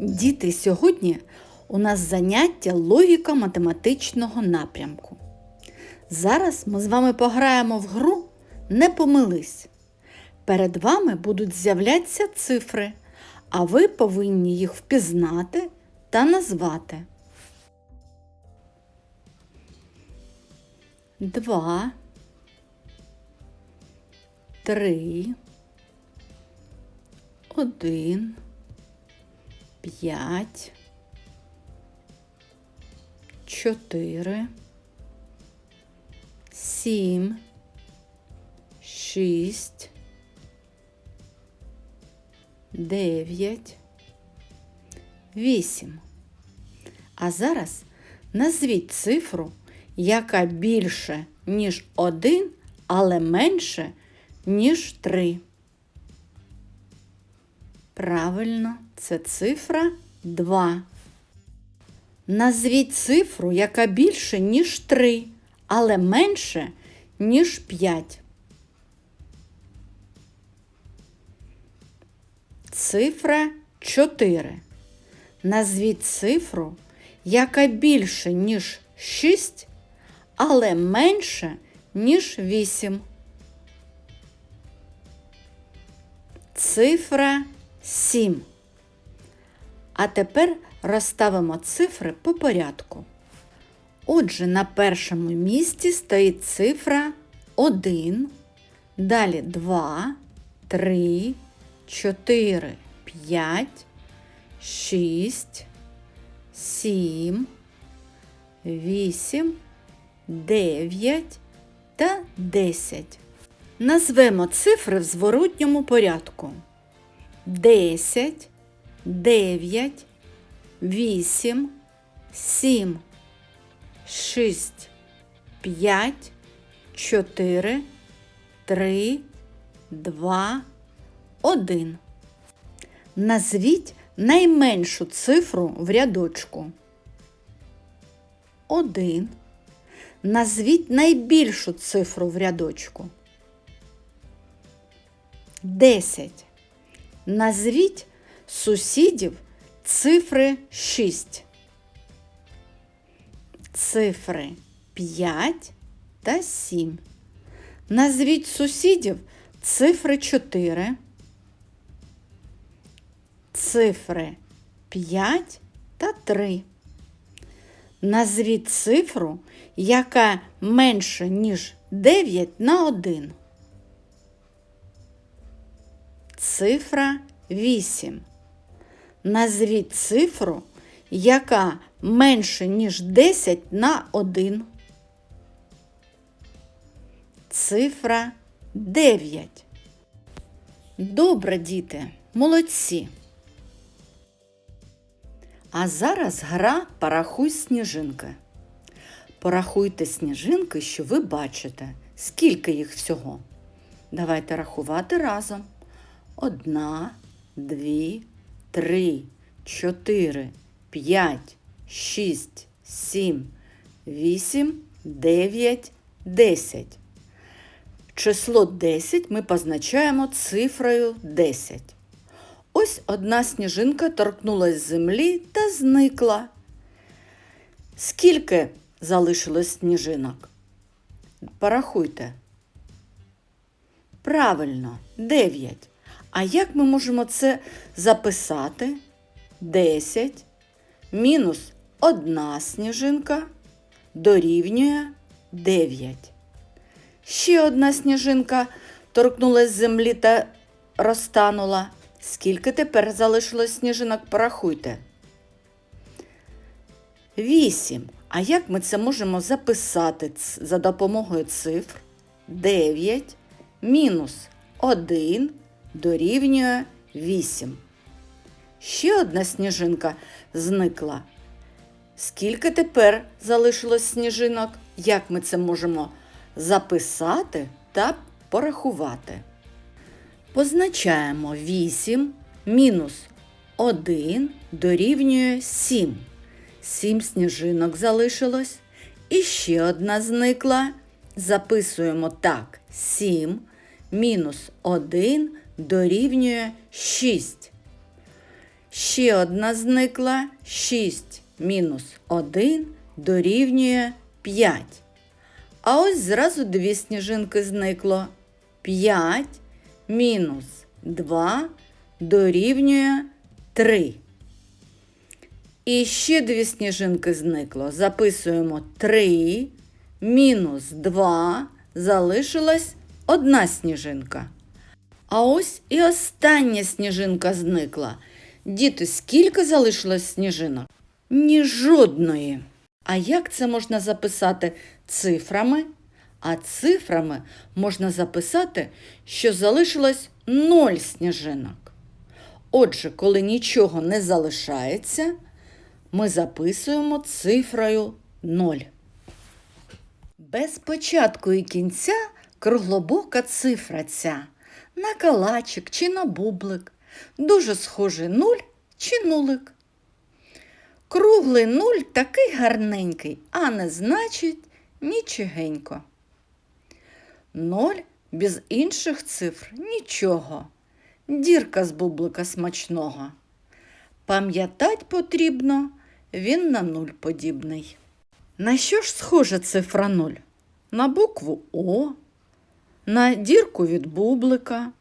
Діти, сьогодні у нас заняття логіка математичного напрямку. Зараз ми з вами пограємо в гру Не помились. Перед вами будуть з'являтися цифри, а ви повинні їх впізнати та назвати. Два, три, один, п'ять, чотири, сім, шість, дев'ять, вісім. А зараз назвіть цифру, яка більше, ніж один, але менше, ніж три. Правильно, це цифра 2. Назвіть цифру, яка більше, ніж 3, але менше, ніж 5. Цифра 4. Назвіть цифру, яка більше, ніж 6, але менше, ніж 8. Цифра 7. А тепер розставимо цифри по порядку. Отже, на першому місці стоїть цифра 1, далі 2, 3, 4, 5, 6, 7, 8, 9 та 10. Назвемо цифри в зворотньому порядку. 10, 9, 8, 7, 6, 5, 4, 3, 2, 1. Назвіть найменшу цифру в рядочку. 1. Назвіть найбільшу цифру в рядочку. 10. Назвіть сусідів цифри 6. Цифри 5 та 7. Назвіть сусідів цифри 4. Цифри 5 та 3. Назвіть цифру, яка менше, ніж 9 на 1. Цифра 8. Назвіть цифру, яка менше, ніж 10 на 1. Цифра 9. Добре, діти, молодці. А зараз гра Порахуй сніжинки. Порахуйте сніжинки, що ви бачите. Скільки їх всього? Давайте рахувати разом. Одна, дві, три, чотири, п'ять, шість, сім, вісім, дев'ять, десять. Число 10 ми позначаємо цифрою 10. Ось одна сніжинка торкнулась землі та зникла. Скільки залишилось сніжинок? Порахуйте. Правильно, 9. А як ми можемо це записати? 10 мінус одна сніжинка дорівнює 9. Ще одна сніжинка торкнулась землі та розтанула. Скільки тепер залишилось сніжинок, порахуйте. 8. А як ми це можемо записати за допомогою цифр? 9 мінус 1 дорівнює 8. Ще одна сніжинка зникла. Скільки тепер залишилось сніжинок? Як ми це можемо записати та порахувати? Позначаємо 8 мінус 1 дорівнює 7. 7 сніжинок залишилось. І ще одна зникла. Записуємо так: 7 мінус 1 дорівнює 6. Ще одна зникла 6 мінус 1 дорівнює 5. А ось зразу дві сніжинки зникло. 5 мінус 2 дорівнює 3. І ще дві сніжинки зникло. Записуємо 3 мінус 2 залишилась одна сніжинка. А ось і остання сніжинка зникла. Діти, скільки залишилось сніжинок? Ні жодної. А як це можна записати цифрами? А цифрами можна записати, що залишилось 0 сніжинок. Отже, коли нічого не залишається, ми записуємо цифрою 0. Без початку і кінця круглобока цифра ця. На калачик чи на бублик. Дуже схожий нуль чи нулик. Круглий нуль такий гарненький, а не значить нічогенько. Ноль без інших цифр нічого. Дірка з бублика смачного. Пам'ятать потрібно, він на нуль подібний. На що ж схожа цифра 0? На букву О, на дірку від бублика.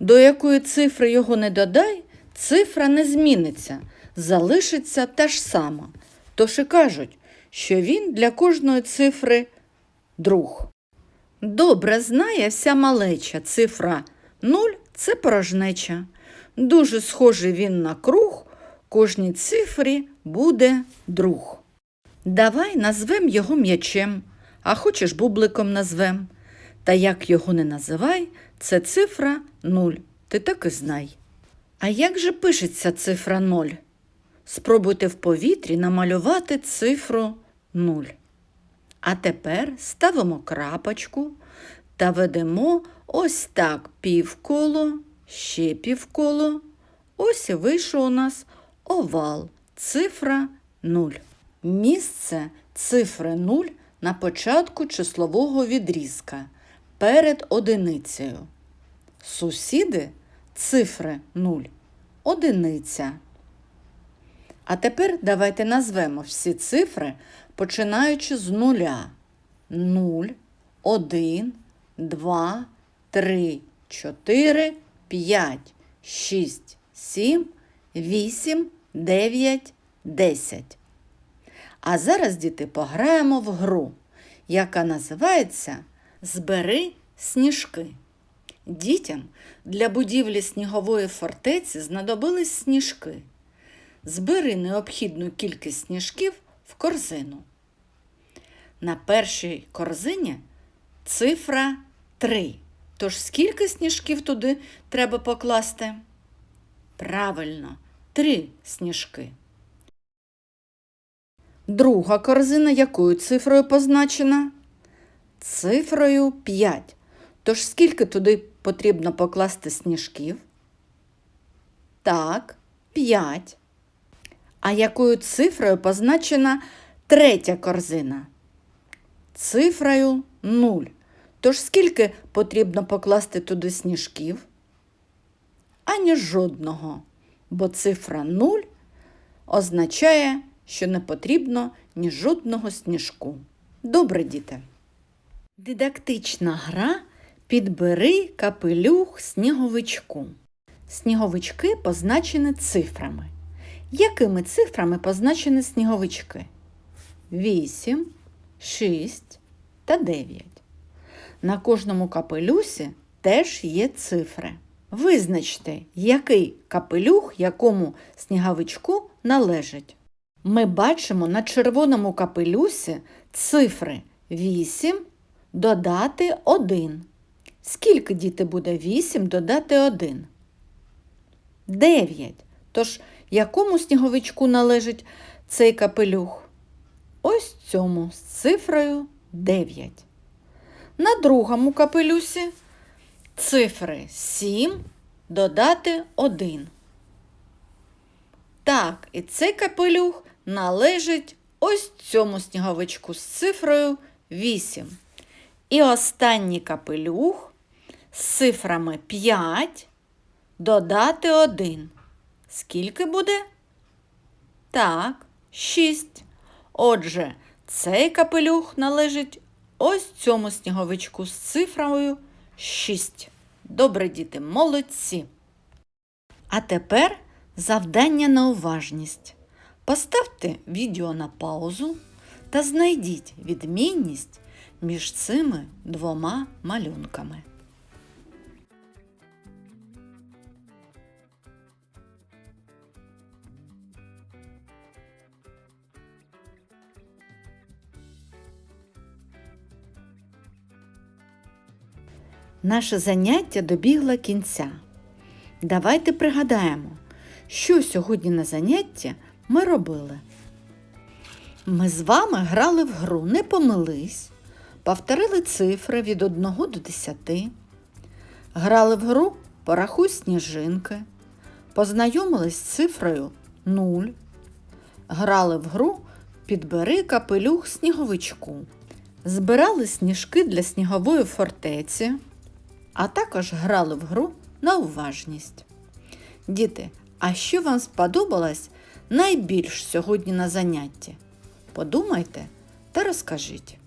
До якої цифри його не додай, цифра не зміниться, залишиться та ж сама. Тож і кажуть, що він для кожної цифри друг. Добре знає вся малеча цифра 0 це порожнеча. Дуже схожий він на круг, кожній цифрі буде друг. Давай назвем його м'ячем, а хочеш бубликом назвем. Та як його не називай, це цифра 0, ти так і знай. А як же пишеться цифра 0? Спробуйте в повітрі намалювати цифру 0. А тепер ставимо крапочку та ведемо ось так півколо, ще півколо. Ось і вийшов у нас овал, цифра 0. Місце цифри 0 на початку числового відрізка перед одиницею. Сусіди цифри 0 одиниця. А тепер давайте назвемо всі цифри, починаючи з нуля. 0, 1, 2, 3, 4, 5, 6, 7, 8, 9, 10. А зараз, діти, пограємо в гру, яка називається Збери сніжки. Дітям для будівлі снігової фортеці знадобились сніжки. Збери необхідну кількість сніжків в корзину. На першій корзині цифра 3. Тож скільки сніжків туди треба покласти? Правильно, 3 сніжки. Друга корзина якою цифрою позначена? Цифрою 5. Тож скільки туди потрібно покласти сніжків? Так, 5. А якою цифрою позначена третя корзина? Цифрою 0. Тож скільки потрібно покласти туди сніжків? Ані жодного, бо цифра 0 означає, що не потрібно ні жодного сніжку. Добре, діти. Дидактична гра Підбери капелюх сніговичку. Сніговички позначені цифрами. Якими цифрами позначені сніговички? 8, 6 та 9. На кожному капелюсі теж є цифри. Визначте, який капелюх якому сніговичку належить. Ми бачимо на червоному капелюсі цифри 8 додати 1. Скільки діти буде 8 додати 1? 9. Тож, якому сніговичку належить цей капелюх? Ось цьому з цифрою 9. На другому капелюсі цифри 7 додати 1. Так, і цей капелюх належить ось цьому сніговичку з цифрою 8. І останній капелюх з цифрами 5 додати 1. скільки буде? Так, шість. Отже, цей капелюх належить ось цьому сніговичку з цифрою 6. Добре, діти, молодці. А тепер завдання на уважність. Поставте відео на паузу та знайдіть відмінність між цими двома малюнками. Наше заняття добігло кінця. Давайте пригадаємо, що сьогодні на занятті ми робили. Ми з вами грали в гру Не помились, повторили цифри від 1 до 10, грали в гру Порахуй сніжинки, познайомились з цифрою 0, грали в гру Підбери капелюх сніговичку, збирали сніжки для снігової фортеці, а також грали в гру на уважність. Діти, а що вам сподобалось найбільш сьогодні на занятті? Подумайте та розкажіть.